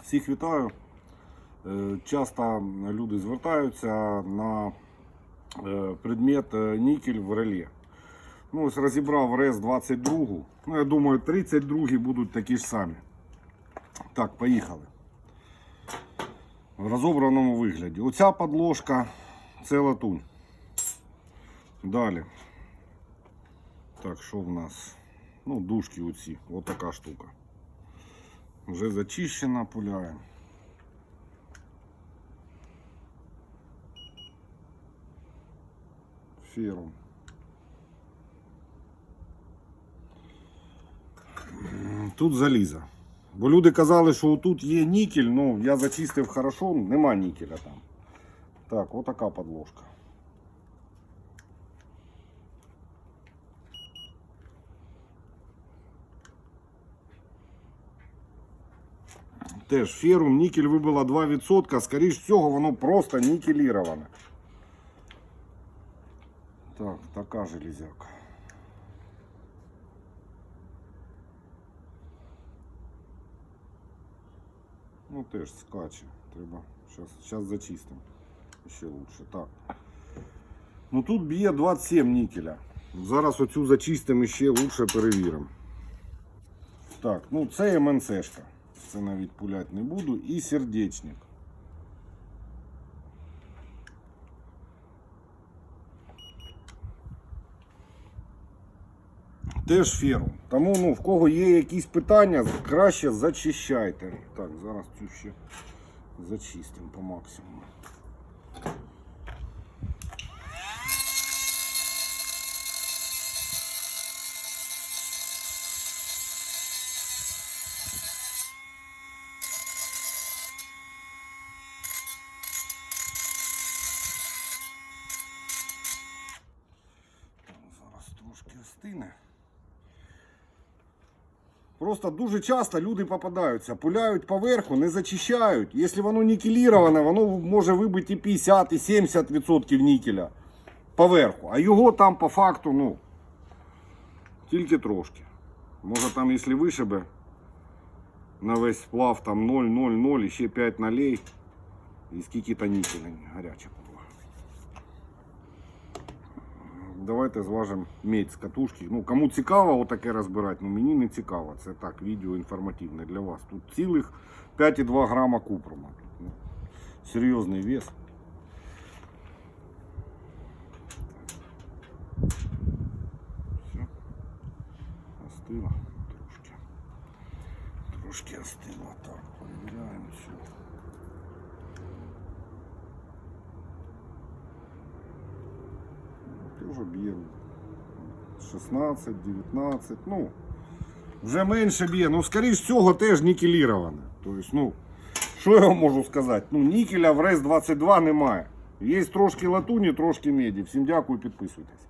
Всіх вітаю. Е, Часто люди звертаються на е, предмет е, нікель в реле. Ну, ось розібрав РЕС 22. Ну, я думаю, 32 будуть такі ж самі. Так, поїхали. В розобраному вигляді. Оця подложка це латунь. Далі. Так, що в нас? Ну, дужки оці. Ось така штука. Вже зачищена, пуляємо. Ферум. Тут залізо. Бо люди казали, що тут є нікель, ну я зачистив хорошо, нема нікеля там. Так, отака подложка. Теж ферум, нікель вибило 2%, скоріш всього, воно просто нікеліроване. Так, така железяка. Ну теж скаче. Треба. Зараз, зачистимо. Ще лучше. Так. Ну тут б'є 27 нікеля. Зараз оцю зачистимо і ще лучше перевіримо. Так, ну це МНЦшка. Це навіть пулять не буду. І сердечник. Теж ферум. Тому ну, в кого є якісь питання, краще зачищайте. Так, зараз цю ще зачистимо по максимуму. трошки остине. Просто дуже часто люди попадаються, пуляють поверху, не зачищають. Якщо воно нікеліроване, воно може вибити і 50, і 70% нікеля поверху. А його там по факту, ну, тільки трошки. Може там, якщо вишибе на весь сплав там 0, 0, 0 і ще 5 налей. І скільки-то нікеля гаряча Давайте зважимо медь з катушки. Ну, кому цікаво отаке розбирати, ну мені не цікаво. Це так, відео інформативне для вас. Тут цілих 5,2 грама купрома. Ну, серйозний вес. Все. Остило трошки. Трошки остило. Так, перевіряємо цю. Тоже б'є 16, 19, ну, вже менше б'є. Ну, скоріш цього теж нікеліроване. Тобто, ну, що я вам можу сказати? Ну, нікеля в РЕС-22 немає. Є трошки латуні, трошки меді. Всім дякую, підписуйтесь.